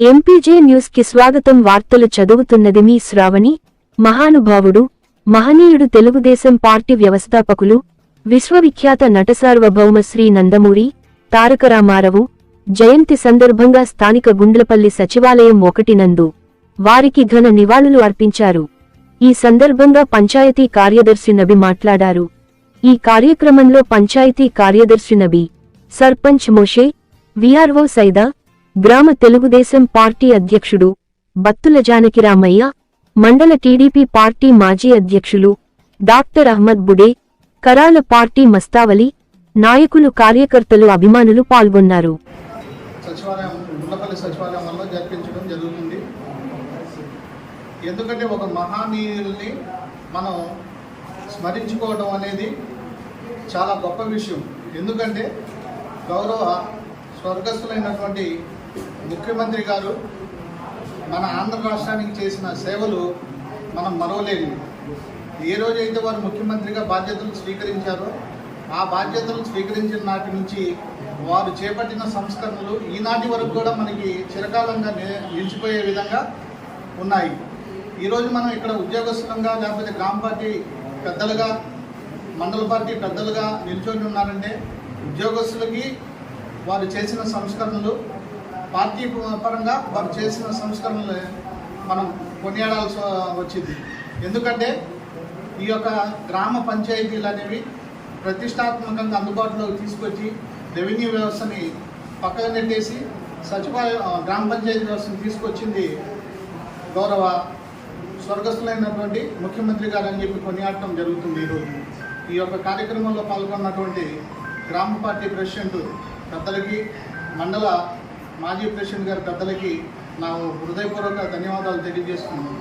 MPJ న్యూస్కి స్వాగతం వార్తలు చదువుతున్నది మీ శ్రావణి. మహానుభావుడు మహనీయుడు తెలుగుదేశం పార్టీ వ్యవస్థాపకులు విశ్వవిఖ్యాత నటసార్వభౌమ శ్రీ నందమూరి తారక రామారావు జయంతి సందర్భంగా స్థానిక గుండ్లపల్లి సచివాలయం ఒకటి నందు వారికి ఘన నివాళులు అర్పించారు. ఈ సందర్భంగా పంచాయతీ కార్యదర్శి నబి మాట్లాడారు. ఈ కార్యక్రమంలో పంచాయతీ కార్యదర్శి నబి సర్పంచ్ మోషే విఆర్ఓ సైదా గ్రామ తెలుగుదేశం పార్టీ అధ్యక్షుడు బత్తుల జానకిరామయ్య మండల టీడీపీ పార్టీ మాజీ అధ్యక్షులు డాక్టర్ అహ్మద్ బుడే కరాల పార్టీ మస్తావలి నాయకులు కార్యకర్తలు అభిమానులు పాల్గొన్నారు. ఎందుకంటే ఒక మహానీయుల్ని మనం స్మరించుకోవడం అనేది చాలా గొప్ప విషయం. ఎందుకంటే గౌరవ స్వర్గస్థులైనటువంటి ముఖ్యమంత్రి గారు మన ఆంధ్ర రాష్ట్రానికి చేసిన సేవలు మనం మరవలేము. ఏ రోజైతే వారు ముఖ్యమంత్రిగా బాధ్యతలు స్వీకరించారో ఆ బాధ్యతలు స్వీకరించిన నాటి నుంచి వారు చేపట్టిన సంస్కరణలు ఈనాటి వరకు కూడా మనకి చిరకాలంగా ని- నిలిచిపోయే విధంగా ఉన్నాయి. ఈరోజు మనం ఇక్కడ ఉద్యోగస్తులంగా లేకపోతే గ్రామ పార్టీ పెద్దలుగా మండల పార్టీ పెద్దలుగా నిల్చొని ఉన్నారంటే ఉద్యోగస్తులకి వారు చేసిన సంస్కరణలు పార్టీ పరంగా వారు చేసిన సంస్కరణలు మనం కొనియాడాల్సి వచ్చింది. ఎందుకంటే ఈ యొక్క గ్రామ పంచాయతీలు అనేవి ప్రతిష్టాత్మకంగా అందుబాటులోకి తీసుకొచ్చి రెవెన్యూ వ్యవస్థని పక్కన నెట్టేసి సచివాలయ గ్రామ పంచాయతీ వ్యవస్థను తీసుకొచ్చింది గౌరవ స్వర్గస్థులైనటువంటి ముఖ్యమంత్రి గారు అని చెప్పి కొనియాడటం జరుగుతుంది ఈరోజు. ఈ యొక్క కార్యక్రమంలో పాల్గొన్నటువంటి గ్రామ పార్టీ ప్రెసిడెంట్ పెద్దలకి మండల మాజీ ప్రెసిడెంట్ గారి పెద్దలకి నా హృదయపూర్వక ధన్యవాదాలు తెలియజేస్తున్నాను.